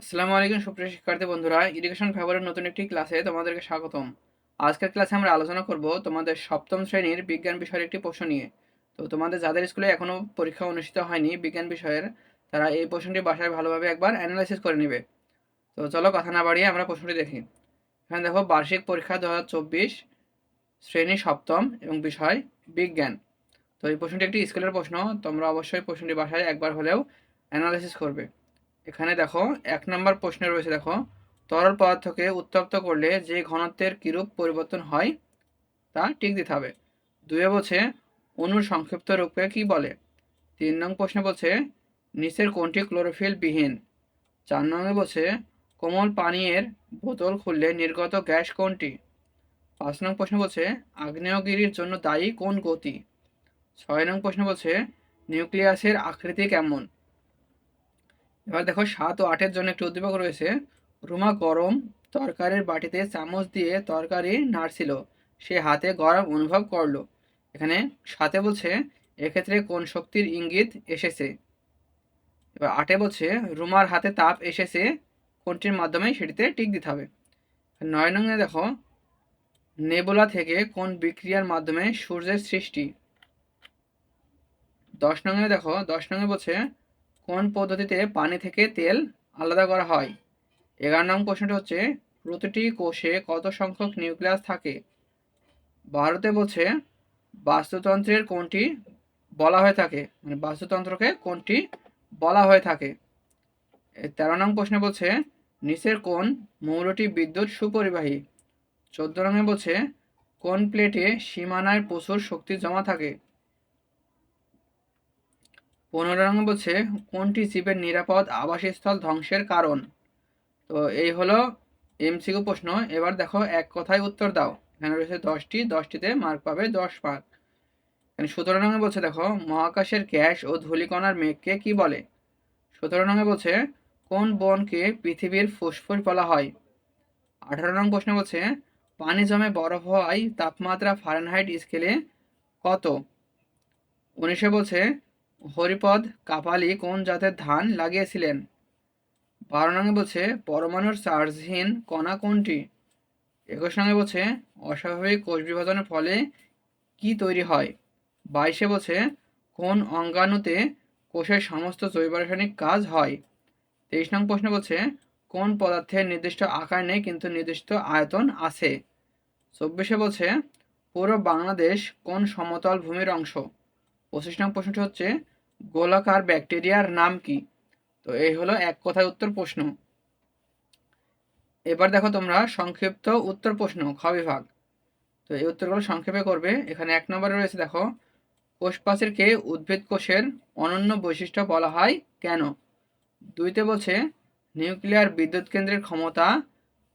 আসসালামু আলাইকুম সুপ্রিয় শিক্ষার্থী বন্ধুরা ইডুকেশন ফেভারের নতুন একটি ক্লাসে তোমাদেরকে স্বাগতম। আজকের ক্লাসে আমরা আলোচনা করব তোমাদের সপ্তম শ্রেণির বিজ্ঞান বিষয়ের একটি প্রশ্ন নিয়ে। তো তোমাদের যাদের স্কুলে এখনও পরীক্ষা অনুষ্ঠিত হয়নি বিজ্ঞান বিষয়ের, তারা এই প্রশ্নটি বাসায় ভালোভাবে একবার অ্যানালাইসিস করে নেবে। তো চলো কথা না বাড়িয়ে আমরা প্রশ্নটি দেখি। এখানে দেখো, বার্ষিক পরীক্ষা দু শ্রেণি সপ্তম এবং বিষয় বিজ্ঞান। তো এই প্রশ্নটি একটি স্কুলের প্রশ্ন, তোমরা অবশ্যই প্রশ্নটি বাসায় একবার হলেও অ্যানালাইসিস করবে। এখানে দেখো, এক নম্বর প্রশ্ন রয়েছে দেখো, তরল পদার্থকে উত্তপ্ত করলে যে ঘনত্বের কিরূপ পরিবর্তন হয়, তা ঠিক দিতে হবে। দুয়ে বলছে অণুর সংক্ষিপ্ত রূপে কি বলে? তিন নং প্রশ্নে বলছে, নিচের কোনটি ক্লোরোফিল বিহীন? চার নম্বরে বলছে, কোমল পানীয়ের বোতল খুললে নির্গত গ্যাস কোনটি? পাঁচ নং প্রশ্ন বলছে, আগ্নেয়গিরির জন্য দায়ী কোন গতি? ছয় নং প্রশ্ন বলছে, নিউক্লিয়াসের আকৃতি কেমন? এবার দেখো সাত ও আটের জন্য একটি উদ্দীপক রয়েছে। রুমা গরম তরকারির বাটিতে চামচ দিয়ে তরকারি নাড়ছিল। সে হাতে গরম অনুভব করল। এখানে সাথে বলছে, এক্ষেত্রে কোন শক্তির ইঙ্গিত এসেছে? এবার আটে বলছে, রুমার হাতে তাপ এসেছে, কোনটির মাধ্যমে সেটিতে টিক দিতে হবে? নয় নঙ্গে দেখো, নেবুলা থেকে কোন বিক্রিয়ার মাধ্যমে সূর্যের সৃষ্টি? দশ নঙ্গে দেখো, দশ নঙ্গে বলছে কোন পদ্ধতিতে পানি থেকে তেল আলাদা করা হয়? এগারো নং প্রশ্নটি হচ্ছে, প্রতিটি কোষে কত সংখ্যক নিউক্লিয়াস থাকে? ভারতে বলছে, বাস্তুতন্ত্রের কোনটি বলা হয়ে থাকে? মানে বাস্তুতন্ত্রকে কোনটি বলা হয়ে থাকে? তেরো নং প্রশ্নে বলছে, নিচের কোন মৌলটি বিদ্যুৎ সুপরিবাহী। চোদ্দ রঙে বলছে, কোন প্লেটে সীমানায় প্রচুর শক্তি জমা থাকে? পনেরো রঙে বলছে, কোনটি জীবের নিরাপদ আবাসস্থল ধ্বংসের কারণ? তো এই হলো এমসিকিউ প্রশ্ন। এবার দেখো, এক কথায় উত্তর দাও। এখানে রয়েছে দশটি, দশটিতে মার্ক পাবে দশ মার্ক এখানে সতেরো রঙে বলছে, দেখো, মহাকাশের গ্যাস ও ধূলিকণার মেঘকে কি বলে? সতেরো রঙে বলছে, কোন বনকে পৃথিবীর ফুসফুস বলা হয়? আঠারো নং প্রশ্ন বলছে, পানি জমে বরফ হওয়ায় তাপমাত্রা ফারেনহাইট স্কেলে কত? উনিশে বলছে হরিপদ কাপালি কোন জাতের ধান লাগিয়েছিলেন? বারো নঙে বলছে, পরমাণুর চার্জহীন কণা কোনটি? একুশ নঙে বলছে, অস্বাভাবিক কোষ বিভাজনের ফলে কি তৈরি হয়? বাইশে বলছে, কোন অঙ্গাণুতে কোষের সমস্ত জৈব রাসায়নিক কাজ হয়? তেইশ নং প্রশ্ন বলছে, কোন পদার্থের নির্দিষ্ট আকার নেই, কিন্তু নির্দিষ্ট আয়তন আছে? চব্বিশে বলছে, পুরো বাংলাদেশ কোন সমতল ভূমির অংশ? পঁচিশ নং প্রশ্নটি হচ্ছে গোলাকার ব্যাকটেরিয়ার নাম কি? তো এই হলো এক কথায় উত্তর প্রশ্ন। এবার দেখো তোমরা সংক্ষিপ্ত উত্তর প্রশ্ন, খ বিভাগ। তো এই উত্তরগুলো সংক্ষেপে করবে। এখানে এক নম্বরে রয়েছে দেখো কোষ প্রাচীরকে উদ্ভিদ কোষের অনন্য বৈশিষ্ট্য বলা হয় কেন? দুইতে বলছে, নিউক্লিয়ার বিদ্যুৎ কেন্দ্রের ক্ষমতা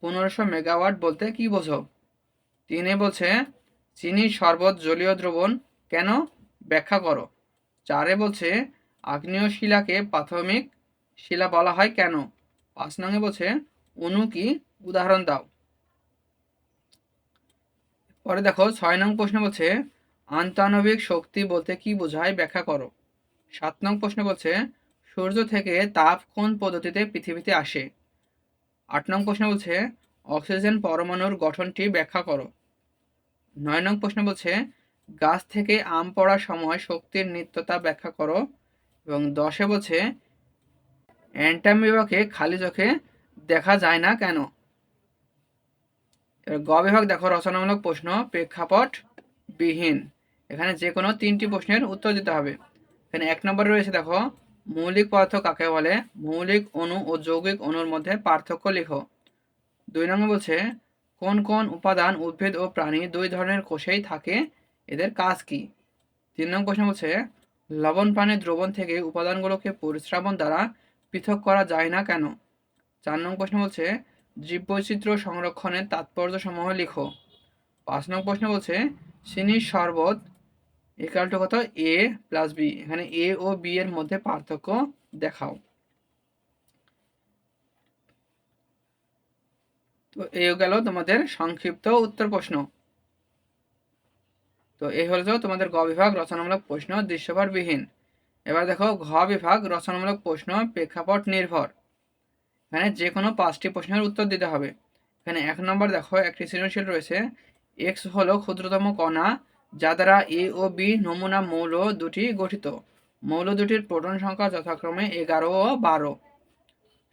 পনেরোশো মেগাওয়াট বলতে কি বোঝো? তিনে বলছে চিনি শরবত জলীয় দ্রবণ কেন ব্যাখ্যা করো। চারে বলছে, আগ্নেয় শিলাকে প্রাথমিক শিলা বলা হয় কেন? পাঁচ নঙে বলছে, অনু কি? উদাহরণ দাও। পরে দেখো, ছয় নং প্রশ্ন বলছে, আন্তঃআণবিক শক্তি বলতে কি বোঝায়? ব্যাখ্যা করো। সাত নং প্রশ্ন বলছে, সূর্য থেকে তাপ কোন পদ্ধতিতে পৃথিবীতে আসে? আট নং প্রশ্ন বলছে, অক্সিজেন পরমাণুর গঠনটি ব্যাখ্যা করো। নয় নং প্রশ্ন বলছে গাছ থেকে আম পড়ার সময় শক্তির নিত্যতা ব্যাখ্যা করো এবং দশে বলছে অ্যান্টামিবাকে খালি চোখে দেখা যায় না কেন? এবার গ বিভাগ দেখো, রচনামূলক প্রশ্ন, প্রেক্ষাপট বিহীন। এখানে যে কোনো তিনটি প্রশ্নের উত্তর দিতে হবে। এখানে এক নম্বরে রয়েছে দেখো, মৌলিক পদার্থ কাকে বলে? মৌলিক অণু ও যৌগিক অণুর মধ্যে পার্থক্য লিখো। দুই নম্বর বলছে, কোন কোন উপাদান উদ্ভিদ ও প্রাণী দুই ধরনের কোষেই থাকে? এদের কাজ কি? তিন নং প্রশ্ন বলছে, লবণ পানির দ্রবণ থেকে উপাদানগুলোকে পরিশ্রাবণ দ্বারা পৃথক করা যায় না কেন? চার নং প্রশ্ন বলছে, জীববৈচিত্র্য সংরক্ষণের তাৎপর্য সমূহ লিখো। পাঁচ নং প্রশ্ন বলছে, চিনির শরবত ইকাল টু কত এ প্লাস বি এখানে এ ও বি এর মধ্যে পার্থক্য দেখাও। তো এও গেল তোমাদের সংক্ষিপ্ত উত্তর প্রশ্ন। তো এই হলো তোমাদের গ বিভাগ রচনামূলক প্রশ্ন দৃশ্যপটবিহীন। এবার দেখো ঘ বিভাগ রচনামূলক প্রশ্ন প্রেক্ষাপট নির্ভর। এখানে যে কোনো পাঁচটি প্রশ্নের উত্তর দিতে হবে। এখানে এক নম্বর দেখো, একটি সৃজনশীল রয়েছে। এক্স হলো ক্ষুদ্রতম কণা, যা দ্বারা এ ও বি নমুনা মৌল দুটি গঠিত। মৌল দুটির প্রোটন সংখ্যা যথাক্রমে এগারো ও বারো,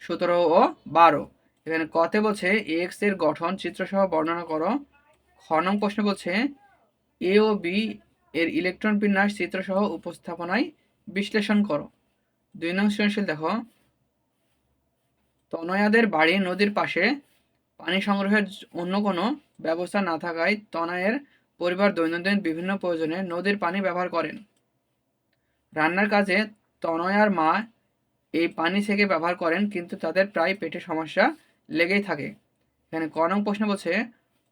সতেরো ও বারো। এখানে কতে বলছে এক্সের গঠন চিত্রসহ বর্ণনা করো। খ নং প্রশ্ন বলছে এ ও বি এর ইলেকট্রন বিন্যাস চিত্রসহ উপস্থাপনায় বিশ্লেষণ করো। দুই নং সৃজনশীল দেখো। তনয়াদের বাড়ি নদীর পাশে পানি সংগ্রহের অন্য কোনো ব্যবস্থা না থাকায় তনয়ের পরিবার দৈনন্দিন বিভিন্ন প্রয়োজনে নদীর পানি ব্যবহার করেন। রান্নার কাজে তনয়ার মা এই পানি থেকে ব্যবহার করেন, কিন্তু তাদের প্রায় পেটে সমস্যা লেগেই থাকে। এখানে ক নং প্রশ্ন বলছে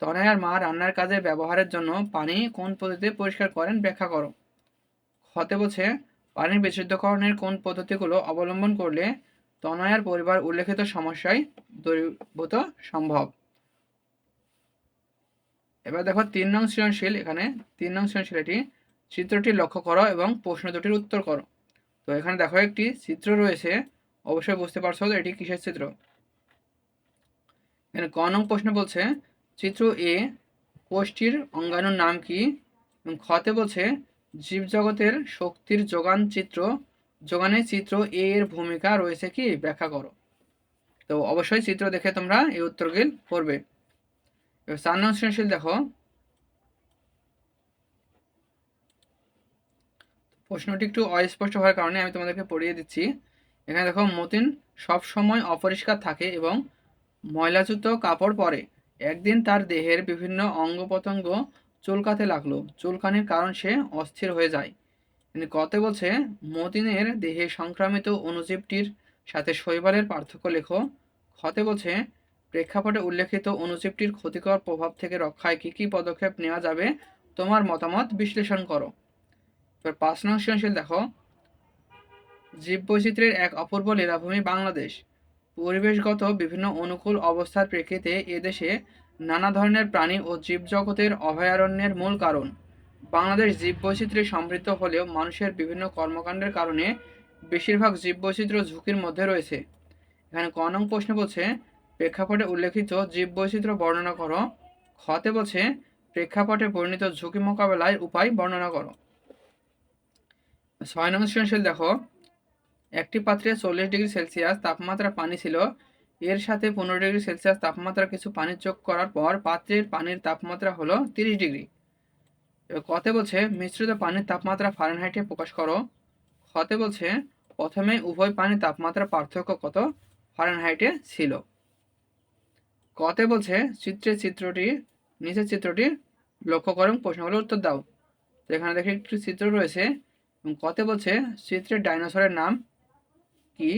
তনয়ার মা রান্নার কাজে ব্যবহারের জন্য পানি কোন পদ্ধতিতে পরিষ্কার করেন ব্যাখ্যা করো। হতে বলছে, পানির বিশুদ্ধকরণের কোন পদ্ধতিগুলো অবলম্বন করলে তনয়ার পরিবার উল্লেখিত সমস্যায় দূরীভূত সম্ভব? এবার দেখো তিন নং সৃজনশীল, এখানে তিন নং সৃজনশীল এটি। চিত্রটি লক্ষ্য করো এবং প্রশ্ন দুটির উত্তর করো। তো এখানে দেখো একটি চিত্র রয়েছে, অবশ্যই বুঝতে পারছ এটি কিসের চিত্র? এখানে ক নং প্রশ্ন বলছে চিত্র এ কোষটির অঙ্গাণুর নাম কি? এবং খতে বলছে, জীবজগতের শক্তির যোগান চিত্র। যোগানের চিত্র এ এর ভূমিকা রয়েছে কি? ব্যাখ্যা করো। তো অবশ্যই চিত্র দেখে তোমরা এই উত্তরগুলি করবে এবার চার সৃজনশীল দেখো। প্রশ্নটি একটু অস্পষ্ট হওয়ার কারণে আমি তোমাদেরকে পড়িয়ে দিচ্ছি। এখানে দেখো, মতিন সব সময় অপরিষ্কার থাকে এবং ময়লাযুক্ত কাপড় পরে। একদিন তার দেহের বিভিন্ন অঙ্গ প্রত্যঙ্গ চুলকাতে লাগল। চুলকানির কারণ সে অস্থির হয়ে যায়। কতে বলছে, মতিনের দেহে সংক্রামিত অণুজীবটির সাথে শৈবালের পার্থক্য লেখো। খতে বলছে, প্রেক্ষাপটে উল্লেখিত অণুজীবটির ক্ষতিকর প্রভাব থেকে রক্ষায় কী কী পদক্ষেপ নেওয়া যাবে তোমার মতামত বিশ্লেষণ করো। এবার পাঁচ নং সৃজনশীল দেখো। জীববৈচিত্র্যের এক অপূর্ব লীলাভূমি বাংলাদেশ। পরিবেশগত বিভিন্ন অনুকূল অবস্থার প্রেক্ষিতে এদেশে নানা ধরনের প্রাণী ও জীবজগতের অভয়ারণ্যের মূল কারণ। বাংলাদেশ জীববৈচিত্র্যে সমৃদ্ধ হলেও মানুষের বিভিন্ন কর্মকাণ্ডের কারণে বেশিরভাগ জীববৈচিত্র্য ঝুঁকির মধ্যে রয়েছে। এখানে ক নং প্রশ্ন বলছে, প্রেক্ষাপটে উল্লেখিত জীববৈচিত্র্য বর্ণনা করো। খতে বলছে, প্রেক্ষাপটে পরিণত ঝুঁকি মোকাবেলায় উপায় বর্ণনা করো। ছয় নং সৃজনশীল দেখো। একটি পাত্রে চল্লিশ ডিগ্রি সেলসিয়াস তাপমাত্রা পানি ছিল। এর সাথে পনেরো ডিগ্রি সেলসিয়াস তাপমাত্রা কিছু পানি যোগ করার পর পাত্রের পানির তাপমাত্রা হলো তিরিশ ডিগ্রি। কতে বলছে, মিশ্রিত পানির তাপমাত্রা ফারেনহাইটে প্রকাশ করো। খতে বলছে, প্রথমে উভয় পানির তাপমাত্রা পার্থক্য কত? ফারেনহাইটে ছিল। কতে বলছে, চিত্রে চিত্রটি নিচের চিত্রটি লক্ষ্য করো প্রশ্নগুলোর উত্তর দাও। এখানে দেখে একটি চিত্র রয়েছে। এবং কতে বলছে, চিত্রের ডাইনোসরের নাম কি?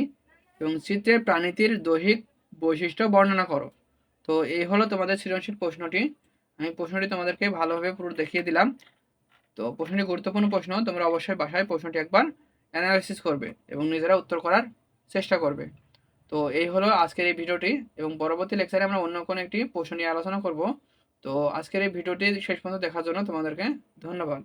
এবং চিত্রের প্রাণীটির দৈহিক বৈশিষ্ট্য বর্ণনা করো। তো এই হলো তোমাদের সৃজনশীল প্রশ্নটি। আমি প্রশ্নটি তোমাদেরকে ভালোভাবে পুরো দেখিয়ে দিলাম। তো প্রশ্নটি গুরুত্বপূর্ণ প্রশ্ন, তোমরা অবশ্যই বাসায় প্রশ্নটি একবার অ্যানালাইসিস করবে এবং নিজেরা উত্তর করার চেষ্টা করবে। তো এই হলো আজকের এই ভিডিওটি এবং পরবর্তী লেকচারে আমরা অন্য কোনো একটি প্রশ্ন নিয়ে আলোচনা করব। তো আজকের এই ভিডিওটি শেষ পর্যন্ত দেখার জন্য তোমাদেরকে ধন্যবাদ।